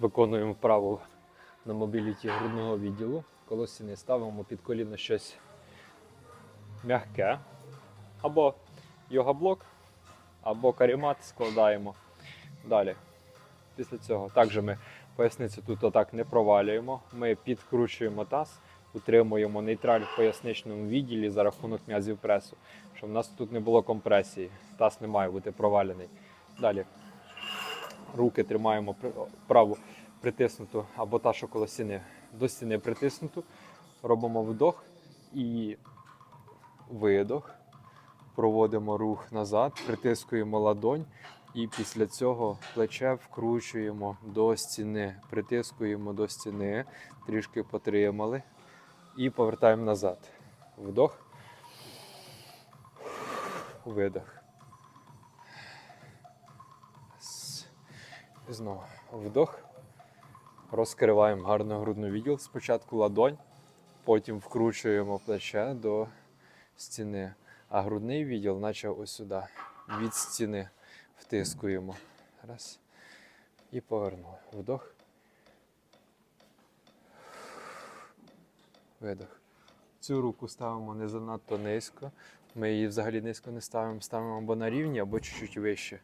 Виконуємо вправу на мобіліті грудного відділу. Коло стіни ставимо під коліно щось м'яке, або йога-блок, або карімат складаємо. Далі. Після цього також ми поясницю тут отак не провалюємо. Ми підкручуємо таз, утримуємо нейтраль в поясничному відділі за рахунок м'язів пресу, щоб в нас тут не було компресії. Таз не має бути провалений. Далі руки тримаємо праву притиснуту або та, що коло стіни, до стіни притиснуту. Робимо вдох і видох. Проводимо рух назад, притискуємо ладонь і після цього плече вкручуємо до стіни, притискуємо до стіни, трішки потримали і повертаємо назад. Вдох, видох. І знову вдох. Розкриваємо гарно грудний відділ. Спочатку ладонь, потім вкручуємо плече до стіни, а грудний відділ, наче ось сюди, від стіни втискуємо. Раз. І повернули. Вдох. Видох. Цю руку ставимо не занадто низько. Ми її взагалі низько не ставимо, ставимо або на рівні, або чуть-чуть вище.